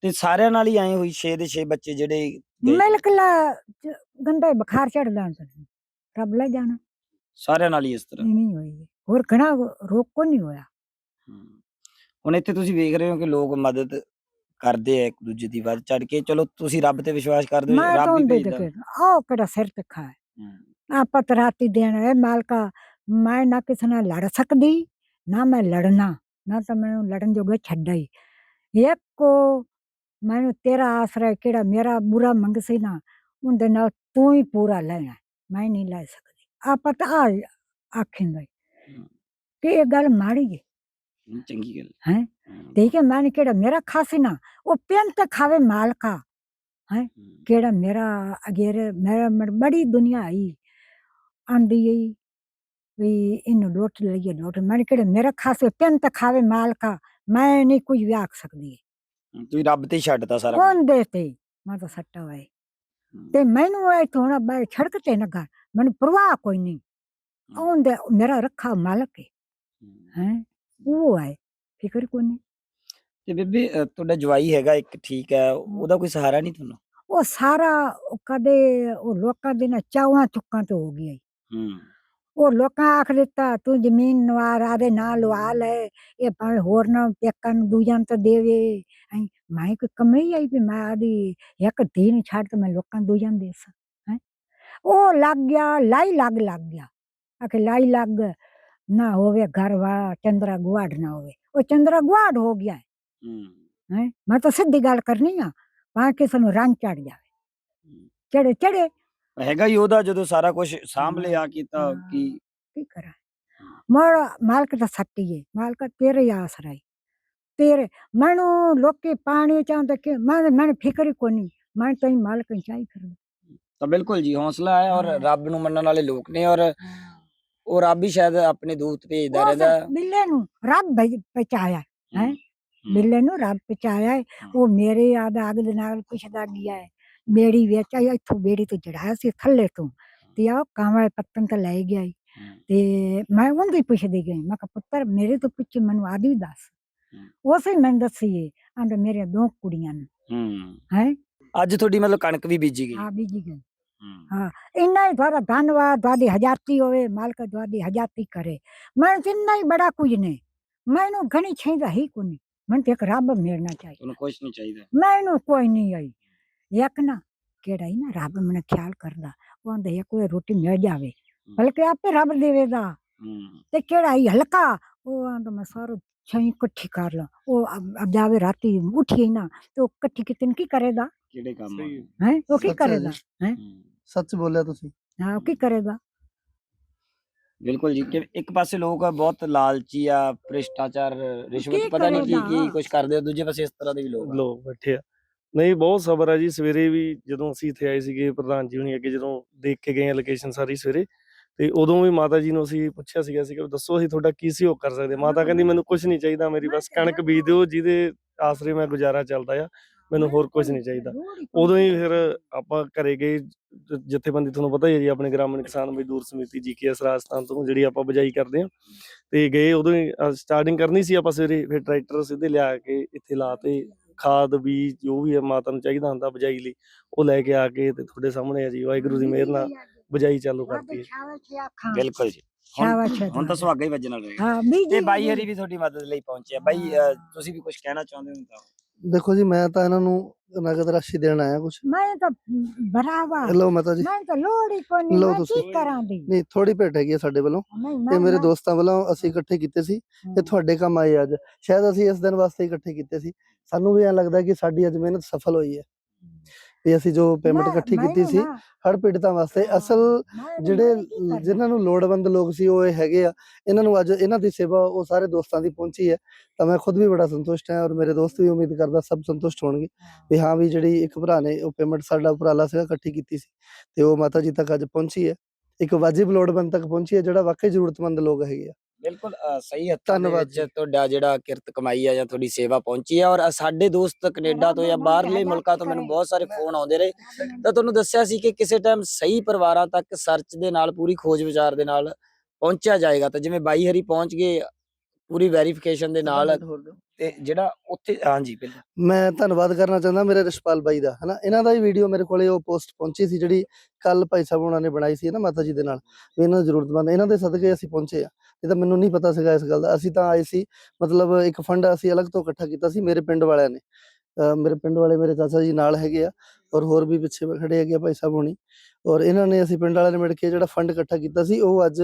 ਤੇ ਸਾਰਿਆਂ ਨਾਲ ਹੀ ਆਏ ਹੋਈ 6 ਦੇ 6 ਬੱਚੇ ਜਿਹੜੇ ਗਏ। ਮਿਲਕ ਲਾ ਚ- ਗੰਦਾ ਬੁਖਾਰ ਚੜਦਾ ਰੱਬ ਲੈ ਜਾਣਾ। ਸਾਰਿਆਂ ਨਾਲ ਹੀ ਇਸ ਤਰ੍ਹਾਂ। ਨਹੀਂ ਹੋਈ। ਹੋਰ ਘਣਾ ਰੋਕ ਕੋ ਨਹੀਂ ਹੋਇਆ। ਹਮ। ਹੁਣ ਇੱਥੇ ਤੁਸੀਂ ਵੇਖ ਰਹੇ ਹੋ ਕਿ ਲੋਕ ਮਦਦ ਕਰਦੇ ਆ ਇੱਕ ਦੂਜੇ ਦੀ ਵੱਧ ਚੜ ਕੇ। ਚਲੋ ਤੁਸੀਂ ਰੱਬ ਤੇ ਵਿਸ਼ਵਾਸ ਕਰਦੇ ਹੋ ਮੈਂ ਰੱਬ ਹੀ ਉਹਦੇ ਭੇਜਦਾ। ਤੇ ਆਹ ਕਿਹੜਾ ਸਿਰ ਤੇ ਖਾ ਹਮ। ਆਪਾਂ ਤਾਂ ਰਾਤੀ ਦੇਣ ਹੈ ਮਾਲਕਾ ਮੈਂ ਨਾ ਕਿਸੇ ਨਾਲ ਲੜ ਸਕਦੀ ਨਾ ਮੈਂ ਲੜਨਾ ਨਾ ਤਾਂ ਮੈਨੂੰ ਲੜਨ ਜੋਗਾ ਛੱਡਾ ਹੀ। ਇੱਕੋ ਮੈਨੂੰ ਤੇਰਾ ਆਸਰਾ ਹੈ, ਕਿਹੜਾ ਮੇਰਾ ਬੁਰਾ ਮੰਗ ਸੀ ਨਾ ਉਹਦੇ ਨਾਲ ਤੂੰ ਹੀ ਪੂਰਾ ਲੈਣਾ ਮੈਂ ਨਹੀਂ ਲੈ ਸਕਦੀ। ਆਪਾਂ ਤਾਂ ਆ ਆਖਿੰਦਾ। ਕਿ ਇਹ ਗੱਲ ਮਾੜੀ ਹੈ ਚੰਗੀ ਗੱਲ ਹੈਂ? ਠੀਕ ਹੈ ਮੈਂ ਕਿਹੜਾ ਮੇਰਾ ਖਾਸੀ ਨਾ ਉਹ ਪਿੰਨ ਤੇ ਖਾਵੇ ਮਾਲਕਾ ਹਮ, ਕਿਹੜਾ ਮੇਰਾ ਅਗੇਰ ਮੇਰਾ ਬੜੀ ਦੁਨੀਆ ਆਈ ਆਂਦੀ ਗਈ ਵੀ ਇਹਨੂੰ ਲੋਟ ਲਈਏ ਲੋਟ ਮੈਂ ਕਿਹੜਾ ਮੇਰਾ ਖਾਸੇ ਪਿੰਨ ਤੇ ਖਾਵੇ ਮਾਲਕਾ ਮੈਂ ਨਹੀਂ ਕੁਝ ਵੀ ਆਖ ਸਕਦੀ ਤੁਸੀਂ ਰੱਬ ਤੇ ਹੀ ਛੱਡਤਾ ਸਾਰਾ ਕੁਝ। ਉਹਦੇ ਤੇ ਮੈਂ ਤਾਂ ਸੱਟਾ ਹੋਏ ਤੇ ਮੈਨੂੰ ਇਹ ਥੋੜਾ ਬੈ ਛੜਕ ਤੇ ਨਾ ਕਰ ਮੈਨੂੰ ਪਰਵਾਹ ਕੋਈ ਨਹੀਂ ਉਹਦੇ ਮੇਰਾ ਰੱਖਾ ਮਾਲਕ ਹੈ। ਹੈਂ ਉਹ ਹੈ ਫਿਕਰ ਕੋਈ ਨਹੀਂ ਤੇ ਬੇਬੇ ਅ, ਤੁਹਾਡਾ ਜਵਾਈ ਹੈਗਾ ਇੱਕ ਠੀਕ ਹੈ ਉਹਦਾ ਕੋਈ ਸਹਾਰਾ ਨਹੀਂ ਤੁਹਾਨੂੰ ਉਹ ਸਾਰਾ ਉਹ ਕਦੇ ਉਹ ਲੋਕਾਂ ਦੇ ਨਾ ਚਾਵਾਂ ਚੁੱਕਾਂ ਤੇ ਹੋ ਗਿਆ ਈ। ਹਮ, ਉਹ ਲੋਕਾਂ ਆਖ ਦਿੱਤਾ ਤੂੰ ਜ਼ਮੀਨ ਨਵਾਰ ਆਦੇ ਨਾਲ ਲਵਾ ਲੈ ਇਹ ਭਾਵੇਂ ਹੋਰ ਨਾ ਪੇਕਾਂ ਨੂੰ ਦੂਜਿਆਂ ਨੂੰ ਤਾਂ ਦੇਵੇ ਹੈਂ ਮੈਂ ਕੋਈ ਕਮੀ ਆਈ ਵੀ ਮੈਂ ਆਦੀ ਇੱਕ ਧੀ ਨੂੰ ਛੱਡ ਤੇ ਮੈਂ ਲੋਕਾਂ ਨੂੰ ਦੂਜਿਆਂ ਨੂੰ ਦੇ ਹੈ ਉਹ ਲੱਗ ਗਿਆ ਲਾਈ ਲੱਗ ਲੱਗ ਗਿਆ ਆਖੇ ਲਾਈ ਲੱਗ ਨਾ ਹੋਵੇ ਘਰ ਵਾਲਾ ਚੰਦਰਾ ਗੁਆੜ ਨਾ ਹੋਵੇ। ਉਹ ਚੰਦਰਾ ਗੁਆੜ ਹੋ ਗਿਆ ਹੂੰ। ਹੈ। ਮੈਂ ਤਾਂ ਸਿੱਧੀ ਗੱਲ ਕਰਨੀ ਆ ਭਾਵੇਂ ਕਿਸੇ ਨੂੰ ਰੰਗ ਚੜ ਜਾਵੇ। ਚੜੇ ਚੜੇ। ਹੈਗਾ ਹੀ ਉਹਦਾ ਜਦੋਂ ਸਾਰਾ ਕੁਝ ਸਾਂਭ ਲਿਆ ਕੀਤਾ ਹਾਂ। ਕਿ ਕੀ ਕਰਾਂ? ਮੋੜ ਮਾਲਕ ਦਾ ਸੱਟੀ ਏ। ਮਾਲਕ ਤੇਰੇ ਹੀ ਆਸਰਾ ਈ ਤੇਰੇ ਮੈਨੂੰ ਲੋਕੀ ਪਾਣੀ ਚਾਹੁੰਦੇ ਕਿ ਮੈਂ ਮੈਨੂੰ ਫਿਕਰ ਹੀ ਕੋਈ ਨਹੀਂ। ਮੈਂ ਤਾਂ ਹੀ ਮਾਲਕ ਚਾਹੀ ਫਿਰ ਤਾਂ ਬਿਲਕੁਲ ਜੀ ਹੌਸਲਾ ਹੈ ਔਰ ਹਾਂ। ਰੱਬ ਨੂੰ ਮੰਨਣ ਵਾਲੇ ਲੋਕ ਨੇ ਔਰ ਉਹ ਰੱਬ ਹੀ ਸ਼ਾਇਦ ਆਪਣੇ ਦੂਤ ਭੇਜਦਾ ਰਹਿੰਦਾ ਬਿੱਲੇ ਨੂੰ ਰੱਬ ਭਈ- ਪਹੁੰਚਾਇਆ ਹੈਂ? ਹੂੰ। ਬਿੱਲੇ ਨੂੰ ਰੱਬ ਪਹੁੰਚਾਇਆ ਏ। ਉਹ ਮੇਰੇ ਯਾਦ ਅਗ ਦੇ ਨਾਲ ਪੁੱਛਦਾ ਗਿਆ ਹੈ ਬੇੜੀ ਵਿੱਚ ਆਈ ਇੱਥੋਂ ਬੇੜੀ ਤੋਂ ਚੜਾਇਆ ਸੀ ਥੱਲੇ ਤੋਂ ਤੇ ਆ ਕਾਂਵਾ ਪੱਤਨ ਤੇ ਲੈ ਗਿਆ ਈ। ਹੂੰ। ਤੇ ਮੈਂ ਉਹਨੂੰ ਹੀ ਪੁੱਛਦੀ ਗਈ ਮੈਂ ਕਿਹਾ ਪੁੱਤਰ ਮੇਰੇ ਤੋਂ ਪੁੱਛ ਮੈਨੂੰ ਆਦੀ ਦੱਸ ਹੂੰ। ਉਸੇ ਮੈਨੂੰ ਦੱਸੀਏ ਆਂਦੇ ਮੇਰੇ ਦੋ ਕੁੜੀਆਂ ਨੇ ਹੂੰ ਹੈ ਅੱਜ ਤੁਹਾਡੀ ਮਤਲਬ ਕਣਕ ਵੀ ਬੀਜੀ ਗਈ ਆ ਬੀਜੀ ਗਈ ਹੂੰ ਇੰਨਾ ਹੀ ਤੁਹਾਡਾ ਧੰਨਵਾਦ ਤੁਹਾਡੀ ਹਜ਼ਾਤੀ ਹੋਵੇ ਮਾਲਕ ਤੁਹਾਡੀ ਹਜ਼ਾਤੀ ਕਰੇ ਮੈਂ ਇੰਨਾ ਹੀ ਬੜਾ ਕੁਝ ਨਹੀਂ ਮੈਨੂੰ ਘਣੀ ਚਾਹੀਦਾ ਹੀ ਕੋਈ ਨਹੀਂ ਮੈਨੂੰ ਤੇ ਇੱਕ ਰੱਬ ਮਿਲਣਾ ਚਾਹੀਦਾ ਤੁਹਾਨੂੰ ਕੁਝ ਨਹੀਂ ਚਾਹੀਦਾ ਮੈਨੂੰ ਕੋਈ ਨਹੀਂ ਆਈ ਇੱਕ ਨਾ ਕਿਹੜਾ ਹੀ ਨਾ ਰੱਬ ਮੈਨੂੰ ਖਿਆਲ ਕਰਦਾ ਉਹ ਇੱਕ ਕੋਈ ਰੋਟੀ ਮਿਲ ਜਾਵੇ ਬਲਕਿ ਆਪੇ ਰੱਬ ਦੇਵੇਗਾ ਹੂੰ ਤੇ ਕਿਹੜਾ ਹੀ ਹਲਕਾ ਉਹ ਆਂਦਾ ਮੈਂ ਸਾਰਾ ਛਈ ਇਕੱਠੀ ਕਰ ਲਾਂ। ਉਹ ਅਬ- ਅਬ ਜਾਵੇ ਰਾਤੀ ਉੱਠੀ ਨਾ ਤੇ ਉਹ ਇਕੱਠੀ ਕਿਤਨ ਕੀ ਕਰੇਗਾ? ਕਿਹੜੇ ਕੰਮ ਸਹੀ ਹੈ? ਉਹ ਕੀ ਸੱਚ ਹੈ। ਕਰੇਗਾ ਹੂੰ। ਸੱਚ ਬੋਲਿਆ ਤੁਸੀਂ। ਹਾਂ ਉਹ ਕੀ ਕਰੇਗਾ? ਬਿਲਕੁਲ ਜੀ ਕਿ ਇੱਕ ਪਾਸੇ ਲੋਕ ਬਹੁਤ ਲਾਲਚੀ ਆ ਭ੍ਰਿਸ਼ਟਾਚਾਰ ਰਿਸ਼ਵਤ ਕੀ ਪਤਾ ਨਹੀਂ ਕੀ ਕੀ? ਕੁਝ ਕਰਦੇ ਆ ਦੂਜੇ ਪਾਸੇ ਇਸ ਤਰ੍ਹਾਂ ਦੇ ਵੀ ਲੋਕ ਆ। ਲੋਕ ਬੈਠੇ ਆ। ਨਹੀਂ ਬਹੁਤ ਸਬਰ ਆ ਜੀ ਸਵੇਰੇ ਵੀ ਜਦੋਂ ਅਸੀਂ ਇੱਥੇ ਆਏ ਸੀਗੇ ਪ੍ਰਧਾਨ ਜੀ ਹੁਣੀ ਅੱਗੇ ਜਦੋਂ ਦੇਖ ਕੇ ਗਏ ਲੋਕੇਸ਼ਨ ਸਾਰੀ ਸਵੇਰੇ ਤੇ ਉਦੋਂ ਵੀ ਮਾਤਾ ਜੀ ਨੂੰ ਅਸੀਂ ਪੁੱਛਿਆ ਸੀਗਾ ਸੀ ਕਿ ਦੱਸੋ ਅਸੀਂ ਤੁਹਾਡਾ ਕੀ ਸਹਿਯੋਗ ਕਰ ਸਕਦੇ? ਮਾਤਾ ਕਹਿੰਦੀ, ਮੈਨੂੰ ਕੁਝ ਨਹੀਂ ਚਾਹੀਦਾ ਮੇਰੀ ਬਸ ਕਣਕ ਬੀਜ ਦਿਓ, ਜਿਹਦੇ ਆਸਰੇ ਮੈਂ ਗੁਜ਼ਾਰਾ ਚੱਲਦਾ ਆ, ਮੈਨੂੰ ਹੋਰ ਕੁਝ ਨਹੀਂ ਚਾਹੀਦਾ। ਉਦੋਂ ਹੀ ਫਿਰ ਆਪਾਂ ਘਰੇ ਗਏ ਜਥੇਬੰਦੀ ਤੁਹਾਨੂੰ ਪਤਾ ਹੀ ਹੈ ਜੀ, ਆਪਣੇ ਗ੍ਰਾਮੀਣ ਕਿਸਾਨ ਮਜ਼ਦੂਰ ਸਮਿਤੀ, ਜੀਕੇਐਸ ਰਾਜਸਥਾਨ ਤੋਂ ਜਿਹੜੀ ਆਪਾਂ ਬਜਾਈ ਕਰਦੇ ਆ ਤੇ ਗਏ ਉਦੋਂ ਹੀ ਸਟਾਰਟਿੰਗ ਕਰਨੀ ਸੀ ਆਪਾਂ ਸਵੇਰੇ, ਫਿਰ ਟਰੈਕਟਰ ਸਿੱਧੇ ਲਿਆ ਕੇ ਇੱਥੇ ਲਾ ਤੇ ਖਾਦ, ਬੀਜ ਜੋ ਵੀ ਹੈ ਮਾਤਾ ਨੂੰ ਚਾਹੀਦਾ ਹੁੰਦਾ ਬਜਾਈ ਲਈ, ਉਹ ਲੈ ਕੇ ਆ ਕੇ ਤੇ ਤੁਹਾਡੇ ਸਾਹਮਣੇ ਆ ਜੀ, ਵਾਹਿਗੁਰੂ ਦੀ ਮਿਹਰ ਨਾਲ ਬਜਾਈ ਚਾਲੂ ਕਰਤੀ ਹੈ। ਬਿਲਕੁਲ ਜੀ। ਸ਼ਾਬਾਸ਼ ਹੈ ਹੁਣ ਤਾਂ ਸੁਹਾਗਾ ਹੀ ਵੱਜਣ ਰਹੇਗਾ ਹਾਂ ਬੀਜੀ ਤੇ ਬਾਈ ਹਰੀ ਵੀ ਤੁਹਾਡੀ ਮਦਦ ਲਈ ਪਹੁੰਚੇ ਆ। ਬਾਈ ਤੁਸੀਂ ਵੀ ਕੁਝ ਕਹਿਣਾ ਚਾਹੁੰਦੇ ਹੋ ਤਾਂ? ਦੇਖੋ ਜੀ ਮੈਂ ਤਾਂ ਇਹਨਾਂ ਨੂੰ ਨਗਦ ਰਾਸ਼ੀ ਦੇਣ ਆਇਆ ਕੁਝ ਮੈਂ ਤਾਂ ਬਰਾਵਾ। ਲਓ ਮਾਤਾ ਜੀ। ਮੈਂ ਤਾਂ ਲੋੜੀ ਕੋਈ ਨਹੀਂ ਲਓ ਮੈਂ ਤੁਸੀਂ। ਕੀ ਕਰਾਂ ਦੀ ਨਹੀਂ ਥੋੜੀ ਭੇਟ ਹੈਗੀ ਹੈ ਸਾਡੇ ਵੱਲੋਂ। ਨਹੀਂ ਤੇ ਮੈਂ- ਮੇਰੇ ਦੋਸਤਾਂ ਵੱਲੋਂ ਅਸੀਂ ਇਕੱਠੇ ਕੀਤੇ ਸੀ ਤੇ ਤੁਹਾਡੇ ਕੰਮ ਆਏ ਅੱਜ। ਸ਼ਾਇਦ ਅਸੀਂ ਇਸ ਦਿਨ ਵਾਸਤੇ ਇਕੱਠੇ ਕੀਤੇ ਸੀ। ਸਾਨੂੰ ਵੀ ਐਂ ਲੱਗਦਾ ਕਿ ਸਾਡੀ ਅੱਜ ਮਿਹਨਤ ਸਫਲ ਹੋਈ ਹੈ। ਵੀ ਅਸੀਂ ਜੋ ਪੇਮੈਂਟ ਇਕੱਠੀ ਕੀਤੀ ਸੀ ਹੜ ਪੀੜਤਾਂ ਵਾਸਤੇ ਅਸਲ ਜਿਹੜੇ? ਜਿਨ੍ਹਾਂ ਨੂੰ ਲੋੜਵੰਦ ਲੋਕ ਸੀ ਉਹ ਇਹ ਹੈਗੇ ਆ। ਇਹਨਾਂ ਨੂੰ ਅੱਜ ਇਹਨਾਂ ਦੀ ਸੇਵਾ ਉਹ ਸਾਰੇ ਦੋਸਤਾਂ ਦੀ ਪਹੁੰਚੀ ਹੈ। ਤਾਂ ਮੈਂ ਖੁਦ ਵੀ ਬੜਾ ਸੰਤੁਸ਼ਟ ਹਾਂ ਔਰ ਮੇਰੇ ਦੋਸਤ ਵੀ ਉਮੀਦ ਕਰਦਾ ਸਭ ਸੰਤੁਸ਼ਟ ਹੋਣਗੇ ਵੀ ਹਾਂ। ਵੀ ਜਿਹੜੀ ਇੱਕ ਭਰਾ ਨੇ ਉਹ ਪੇਮੈਂਟ ਸਾਡਾ ਉਪਰਾਲਾ ਸੀਗਾ ਇਕੱਠੀ ਕੀਤੀ ਸੀ। ਤੇ ਉਹ ਮਾਤਾ ਜੀ ਤੱਕ ਅੱਜ ਪਹੁੰਚੀ ਹੈ। ਇੱਕ ਵਾਜਿਬ ਲੋੜਵੰਦ ਤੱਕ ਪਹੁੰਚੀ ਹੈ ਜਿਹੜਾ ਵਾਕਈ ਜ਼ਰੂਰਤਮੰਦ ਲੋਕ ਹੈਗੇ ਆ। ਬਿਲਕੁਲ ਅ, ਸਹੀ ਹੱਥਾਂ ਦੇ ਧੰਨਵਾਦ ਵਿੱਚ ਤੁਹਾਡਾ ਜਿਹੜਾ ਕਿਰਤ ਕਮਾਈ ਆ ਜਾਂ ਤੁਹਾਡੀ ਸੇਵਾ ਪਹੁੰਚੀ ਆ ਔਰ ਸਾਡੇ ਦੋਸਤ ਕੈਨੇਡਾ ਤੋਂ ਜਾਂ ਬਾਹਰਲੇ ਮੁਲਕਾਂ ਤੋਂ ਮੈਨੂੰ ਬਹੁਤ ਸਾਰੇ ਫੋਨ ਆਉਂਦੇ ਰਹੇ। ਤਾਂ ਤੁਹਾਨੂੰ ਦੱਸਿਆ ਸੀ ਕਿ ਕਿਸੇ ਟਾਈਮ ਸਹੀ ਪਰਿਵਾਰਾਂ ਤੱਕ ਸਰਚ ਦੇ ਨਾਲ ਪੂਰੀ ਖੋਜ ਵਿਚਾਰ ਦੇ ਨਾਲ ਪਹੁੰਚਿਆ ਜਾਏਗਾ। ਤਾਂ ਜਿਵੇਂ ਬਾਈ ਹਰੀ ਪਹੁੰਚ ਗਏ ਪੂਰੀ ਵੈਰੀਫਿਕੇਸ਼ਨ ਦੇ ਨਾਲ ਤੇ ਜਿਹੜਾ ਉੱਥੇ ਹਾਂਜੀ ਬਿਲਕੁਲ। ਮੈਂ ਧੰਨਵਾਦ ਕਰਨਾ ਚਾਹੁੰਦਾ ਮੇਰੇ ਰਿਸ਼ਪਾਲ ਬਾਈ ਦਾ ਹਨਾ? ਇਹਨਾਂ ਦਾ ਹੀ ਵੀਡੀਓ ਮੇਰੇ ਕੋਲੇ ਉਹ ਪੋਸਟ ਪਹੁੰਚੀ ਸੀ ਜਿਹੜੀ ਕੱਲ ਭਾਈ ਸਾਹਿਬ ਉਹਨਾਂ ਨੇ ਬਣਾਈ ਸੀ ਨਾ ਮਾਤਾ ਜੀ ਦੇ ਨਾਲ ਵੀ ਇਹਨਾਂ ਜ਼ਰੂਰਤਮੰਦ ਇਹਨਾਂ ਦੇ ਸਦਕੇ ਅਸੀਂ ਪਹੁੰਚੇ ਆ ਇਹ ਤਾਂ ਮੈਨੂੰ ਨਹੀਂ ਪਤਾ ਸੀਗਾ ਇਸ ਗੱਲ ਦਾ। ਅਸੀਂ ਤਾਂ ਆਏ ਸੀ ਮਤਲਬ ਇੱਕ ਫੰਡ ਅਸੀਂ ਅਲੱਗ ਤੋਂ ਇਕੱਠਾ ਕੀਤਾ ਸੀ ਮੇਰੇ ਪਿੰਡ ਵਾਲਿਆਂ ਨੇ। ਮੇਰੇ ਪਿੰਡ ਵਾਲੇ ਮੇਰੇ ਚਾਚਾ ਜੀ ਨਾਲ ਹੈਗੇ ਆ ਔਰ ਹੋਰ ਵੀ ਪਿੱਛੇ ਖੜੇ ਹੈਗੇ ਆ ਭਾਈ ਸਾਹਿਬ ਹੁਣੀ। ਔਰ ਇਹਨਾਂ ਨੇ ਅਸੀਂ ਪਿੰਡ ਵਾਲਿਆਂ ਨੇ ਮਿਲ ਕੇ ਜਿਹੜਾ ਫੰਡ ਇਕੱਠਾ ਕੀਤਾ ਸੀ ਉਹ ਅੱਜ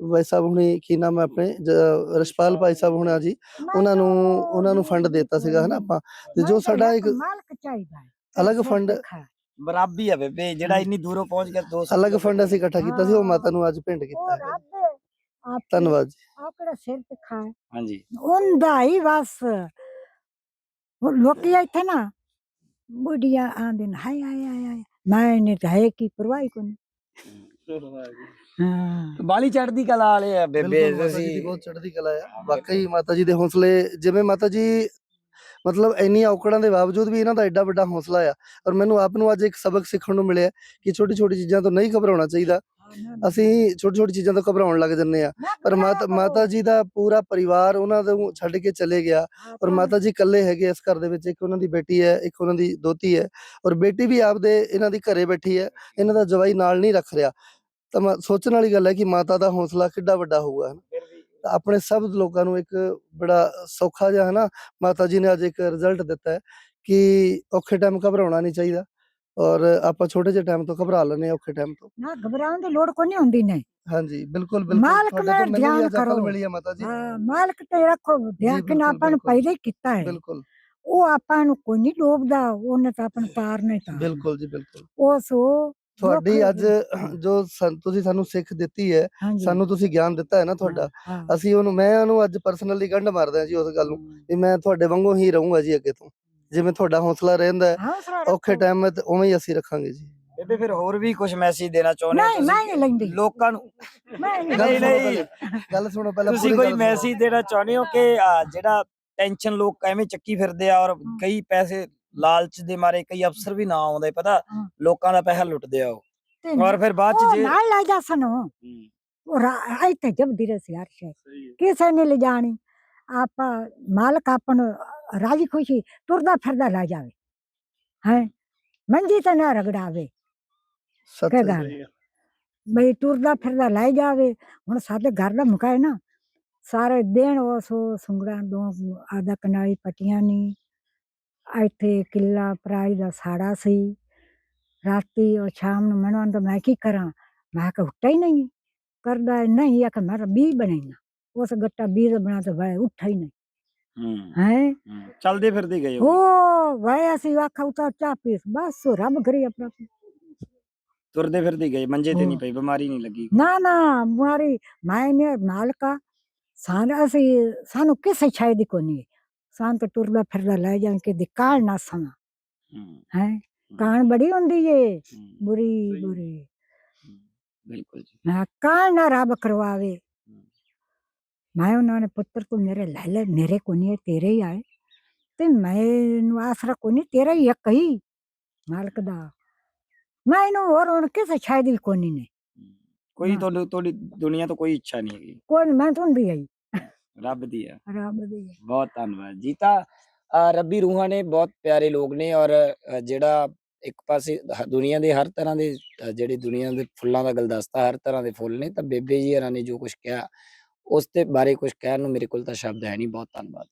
ਭਾਈ ਸਾਹਿਬ ਹੁਣੀ ਕੀ ਨਾਮ ਹੈ ਆਪਣੇ ਜ- ਰਿਸ਼ਪਾਲ ਭਾਈ ਸਾਹਿਬ ਹੁਣਾ ਜੀ ਉਹਨਾਂ ਨੂੰ ਉਹਨਾਂ ਨੂੰ ਫੰਡ ਦਿੱਤਾ ਸੀਗਾ ਹਨਾ ਆਪਾਂ। ਤੇ ਜੋ ਸਾਡਾ ਇੱਕ ਮਾਲਕ ਚਾਹੀਦਾ ਹੈ। ਅਲੱਗ ਫੰਡ- ਖਾ। ਬਰਾਬੀ ਆ ਬੇਬੇ ਜਿਹੜਾ ਇੰਨੀ ਦੂਰੋਂ ਪਹੁੰਚ ਗਿਆ ਦੋਸਤ ਅਲੱਗ ਫੰਡ ਅਸੀਂ ਇਕੱਠਾ ਕੀਤਾ ਸੀ ਉਹ ਮਾਤਾ ਨੂੰ ਅੱਜ ਭੇਂਟ ਕੀਤਾ ਹੈ ਆਪ ਧੰਨਵਾਦ ਜੀ। ਆਕੜਾ ਸਿਰ ਤੇ ਖਾਏ ਹਾਂਜੀ। ਉਹਦਾ ਹੀ ਬਸ। ਉਹ ਲੋਕੀ ਇੱਥੇ ਨਾ ਬੁੱਢੀਆਂ ਆਂਦੇ ਨੇ ਹਾਏ ਹਾਏ ਹਾਏ ਹਾਏ ਮੈਂ ਨੇ ਤਾਂ ਹੈ ਕੀ ਪਰਵਾਹੀ ਕੋਈ ਹਾਂ। ਬਾਲੀ ਚੜਦੀ ਕਲਾ ਵਾਲੇ ਆ ਬੇਬੇ ਬਿਲਕੁਲ ਮਾਤਾ ਜੀ ਦੀ ਤੁਸੀਂ। ਬਹੁਤ ਚੜ੍ਹਦੀ ਕਲਾ ਆ। ਵਾਕਈ ਮਾਤਾ ਜੀ ਦੇ ਹੌਸਲੇ ਜਿਵੇਂ ਮਾਤਾ ਜੀ ਮਤਲਬ ਇੰਨੀਆਂ ਔਕੜਾਂ ਦੇ ਬਾਵਜੂਦ ਵੀ ਇਹਨਾਂ ਦਾ ਐਡਾ ਵੱਡਾ ਹੌਸਲਾ ਆ ਔਰ ਮੈਨੂੰ ਆਪ ਨੂੰ ਅੱਜ ਇੱਕ ਸਬਕ ਸਿੱਖਣ ਨੂੰ ਮਿਲਿਆ ਕਿ ਛੋਟੀ ਛੋਟੀ ਚੀਜ਼ਾਂ ਤੋਂ ਨਹੀਂ ਘਬਰਾਉਣਾ ਚਾਹੀਦਾ। ਅਸੀਂ ਛੋਟੀ ਛੋਟੀ ਚੀਜ਼ਾਂ ਤੋਂ ਘਬਰਾਉਣ ਲੱਗ ਜੰਨੇ ਆ। ਪਰ ਮਾਤਾ ਮਾਤਾ ਜੀ ਦਾ ਪੂਰਾ ਪਰਿਵਾਰ ਉਹਨਾਂ ਨੂੰ ਛੱਡ ਕੇ ਚਲੇ ਗਿਆ ਔਰ ਮਾਤਾ ਜੀ ਇਕੱਲੇ ਹੈਗੇ ਇਸ ਘਰ ਦੇ ਵਿੱਚ ਇੱਕ ਉਹਨਾਂ ਦੀ ਬੇਟੀ ਹੈ ਇੱਕ ਉਹਨਾਂ ਦੀ ਦੋਤੀ ਹੈ ਔਰ ਬੇਟੀ ਵੀ ਆਪਦੇ ਇਹਨਾਂ ਦੀ ਘਰੇ ਬੈਠੀ ਹੈ ਇਹਨਾਂ ਦਾ ਜਵਾਈ ਨਾਲ ਨਹੀਂ ਰੱਖ ਰਿਹਾ। ਤਾਂ ਮੈਂ ਸੋਚਣ ਵਾਲੀ ਗੱਲ ਹੈ ਕਿ ਮਾਤਾ ਦਾ ਹੌਸਲਾ ਕਿੱਡਾ ਵੱਡਾ ਹੋਊਗਾ। ਤਾਂ ਆਪਣੇ ਸਭ ਲੋਕਾਂ ਨੂੰ ਇੱਕ ਬੜਾ ਸੌਖਾ ਜਿਹਾ ਹਨਾ ਮਾਤਾ ਜੀ ਨੇ ਅੱਜ ਇੱਕ ਰਿਜ਼ਲਟ ਦਿੱਤਾ ਹੈ ਕਿ ਔਖੇ ਟਾਈਮ ਘਬਰਾਉਣਾ ਨਹੀਂ ਚਾਹੀਦਾ ਔਰ ਆਪਾਂ ਛੋਟੇ ਜਿਹੇ ਟਾਈਮ ਤੋਂ ਘਬਰਾ ਹਾਂ ਔਖੇ ਟਾਈਮ ਤੋਂ। ਨਾ ਘਬਰਾਉਣ ਦੀ ਲੋੜ ਕੋਈ ਨਹੀਂ ਹੁੰਦੀ ਨਹੀਂ ਹਾਂਜੀ ਬਿਲਕੁਲ ਬਿਲਕੁਲ। ਮਾਲਕ ਵੀ ਧਿਆਨ ਕਰੋ। ਮਿਲੀ ਹੈ ਮਾਤਾ ਜੀ? ਹਾਂ, ਮਾਲਕ ਤੇ ਰੱਖੋ ਧਿਆਨ ਆਪਾਂ ਨੂੰ। ਪਹਿਲੇ ਕੀਤਾ ਹੈ। ਬਿਲਕੁਲ। ਉਹ ਆਪਾਂ ਨੂੰ ਕੋਈ ਨਹੀਂ ਡੋਬਦਾ ਉਹਨੇ ਤਾਂ ਆਪਣ ਪਾਰ ਨਹੀਂ ਤਾਂ ਬਿਲਕੁਲ ਜੀ ਬਿਲਕੁਲ। ਉਹ ਸੋ ਤੁਹਾਡੀ ਅੱਜ ਜੋ ਤੁਸੀਂ ਸਾਨੂੰ ਸਿੱਖ ਦਿੱਤੀ ਹੈ ਸਾਨੂੰ ਤੁਸੀਂ ਗਿਆਨ ਦਿੱਤਾ ਹੈ ਨਾ ਤੁਹਾਡਾ। ਅਸੀਂ ਉਹਨੂੰ ਮੈਂ ਉਹਨੂੰ ਅੱਜ ਪਰਸਨਲੀ ਗੰਢ ਮਾਰਦਾ ਜੀ ਉਸ ਗੱਲ ਨੂੰ ਵੀ ਮੈਂ ਤੁਹਾਡੇ ਵਾਂਗੂ ਹੀ ਰਹੂੰਗਾ ਜੀ ਅੱਗੇ ਤੋਂ। ਜਿਵੇਂ ਤੁਹਾਡਾ ਹੌਸਲਾ ਰਹਿੰਦਾ ਹੈ ਔਖੇ। ਟਾਈਮ 'ਤੇ ਉਵੇਂ ਹੀ ਅਸੀਂ ਰੱਖਾਂਗੇ ਜੀ। ਬੇਬੇ ਫਿਰ ਹੋਰ ਵੀ ਕੁਝ ਮੈਸੇਜ ਦੇਣਾ ਚਾਹੁੰਦੇ ਹੋ ਨਹੀਂ ਮੈਂ ਨਹੀਂ ਲੈਂਦੀ। ਲੋਕਾਂ ਨੂੰ। ਨਹੀਂ ਨਹੀਂ, ਗੱਲ ਸੁਣੋ ਨਹੀਂ। ਪਹਿਲਾਂ, ਗੱਲ ਸੁਣੋ ਪਹਿਲਾਂ ਤੁਸੀਂ ਕੋਈ। ਮੈਸੇਜ ਦੇਣਾ ਚਾਹੁੰਦੇ ਹੋ ਕਿ ਜਿਹੜਾ ਟੈਨਸ਼ਨ ਲੋਕ ਐਵੇਂ ਚੱਕੀ ਫਿਰਦੇ ਆ ਔਰ ਕਈ ਪੈਸੇ ਲਾਲਚ ਦੇ ਮਾਰੇ ਕਈ ਅਫਸਰ ਵੀ ਨਾ ਆਉਂਦੇ ਪਤਾ। ਲੋਕਾਂ ਦਾ ਪੈਸਾ ਲੁੱਟਦੇ ਆ ਉਹ। ਔਰ ਫਿਰ ਬਾਅਦ ਚ ਜੇ ਨਾਲ ਲੈ ਜਾ ਸਨੋ। ਉਹ ਆਈ ਤੇ ਜਬ ਦਿਰੇ ਸੀ ਹਰ ਸ਼ੈ। ਕਿਸੇ ਨੇ ਲੈ ਜਾਣੀ। ਆਪਾਂ ਮਾਲਕ ਆਪਨ ਰਾਜੀ ਖੁਸ਼ੀ ਤੁਰਦਾ ਫਿਰਦਾ ਲੈ ਜਾਵੇ। ਹੈ? ਮੰਜੀ ਤੇ ਨਾ ਰਗੜਾਵੇ। ਸੱਚ। ਬਈ ਤੁਰਦਾ ਫਿਰਦਾ ਲੈ ਜਾਵੇ। ਹੁਣ ਸਾਡੇ ਘਰ ਦਾ ਮੁਕਾਏ ਨਾ। ਸਾਰੇ ਦੇਣ ਉਹ ਸੋ ਸੁੰਗੜਾਂ ਦੋ ਆਦਾ ਕਨਾਲੀ ਪਟੀਆਂ ਨਹੀਂ ਇੱਥੇ ਕਿੱਲਾ ਪ੍ਰਾਈ ਦਾ ਸਾੜਾ ਸੀ। ਰਾਤੀ ਉਹ ਸ਼ਾਮ ਨੂੰ ਮੈਨੂੰ ਆਂਦਾ ਮੈਂ ਕੀ ਕਰਾਂ? ਮੈਂ ਕਿਹਾ ਉੱਠਾ ਹੀ ਨਹੀਂ। ਕਰਦਾ ਹੈ, ਨਹੀਂ ਆ ਕਿ ਮੈਂ ਬੀ ਬਣਾਈਨਾ ਉਸ ਗੱਟਾ ਬੀ ਦਾ ਬਣਾ ਤੇ ਵੈ ਉੱਠਾ ਹੀ ਨਹੀਂ। ਹੂੰ ਹੈ? ਹੂੰ, ਚੱਲਦੇ ਫਿਰਦੇ ਗਏ ਉਹ। ਉਹ ਵੈ ਅਸੀਂ ਆਖਾ ਉਤਾਰ ਚਾਹ ਪੀਸ ਬਸ ਰੱਬ ਕਰੀ ਆਪਣਾ। ਤੁਰਦੇ ਫਿਰਦੇ ਗਏ ਮੰਜੇ ਤੇ ਨਹੀਂ ਹਾਂ। ਪਈ ਬਿਮਾਰੀ ਨਹੀਂ ਲੱਗੀ। ਨਾ ਨਾ ਮਾਰੀ ਮਾਇਨੇ ਮਾਲਕਾ। ਸਾਨ ਅਸੀਂ ਸਾਨੂੰ ਕਿਸੇ ਸ਼ਾਇ ਦੀ ਕੋ ਨਹੀਂ। ਸਾਨ ਤੇ ਟੁਰਦਾ ਫਿਰਦਾ ਲੈ ਜਾਣ ਕੇ ਦਿਕਾਲ ਨਾ ਸਮਾਂ। ਹੂੰ, ਹੈ? ਕਾਨ ਬੜੀ ਹੁੰਦੀ ਏ। ਹੂੰ, ਬੁਰੀ ਸਹੀ। ਬੁਰੀ। ਹੂੰ, ਬਿਲਕੁਲ ਜੀ। ਮੈਂ ਕਾਲ ਨਾ ਰੱਬ ਕਰਵਾਵੇ। ਮੈਂ ਉਹਨਾਂ ਨੇ ਪੁੱਤਰ ਕੋ ਮੇਰੇ ਲੈ ਲੈ ਮੇਰੇ ਕੋ ਨਹੀਂ ਤੇਰੇ ਹੀ ਆਏ। ਤੇ ਮੈਨੂੰ ਆਸਰਾ ਕੋ ਨਹੀਂ ਤੇਰਾ ਹੀ ਇੱਕ ਹੀ ਮਾਲਕ ਦਾ। ਮੈਂ ਇਹਨੂੰ ਹੋਰ ਹੁਣ ਕਿਸੇ ਸ਼ਾਇ ਦੀ ਕੋ ਨਹੀਂ ਨੇ। ਕੋਈ ਹਾਂ। ਤੁਹਾਨੂੰ ਤੁਹਾਡੀ ਦੁਨੀਆ ਤੋਂ ਕੋਈ ਇੱਛਾ ਨਹੀਂ ਹੈਗੀ। ਕੋਈ ਮੈਂ ਤੁਹਾਨੂੰ ਦੀ ਆਈ। ਰੱਬ ਦੀ ਹੈ ਰੱਬ ਦੀ ਹੈ। ਬਹੁਤ ਧੰਨਵਾਦ। ਜੀ ਤਾਂ ਰੱਬੀ ਰੂਹਾਂ ਨੇ ਬਹੁਤ ਪਿਆਰੇ ਲੋਕ ਨੇ ਔਰ ਜਿਹੜਾ ਇੱਕ ਪਾਸੇ ਦੁਨੀਆ ਦੇ ਹਰ ਤਰ੍ਹਾਂ ਦੇ ਜਿਹੜੇ ਦੁਨੀਆ ਦੇ ਫੁੱਲਾਂ ਦਾ ਗੁਲਦਸਤਾ ਹਰ ਤਰ੍ਹਾਂ ਦੇ ਫੁੱਲ ਨੇ ਤਾਂ ਬੇਬੇ ਜੀ ਹਰਾਂ ਨੇ ਜੋ ਕੁਝ ਕਿਹਾ ਉਸ ਦੇ ਬਾਰੇ ਕੁਝ ਕਹਿਣ ਨੂੰ ਮੇਰੇ ਕੋਲ ਤਾਂ ਸ਼ਬਦ ਹੈ ਨਹੀਂ। ਬਹੁਤ ਧੰਨਵਾਦ।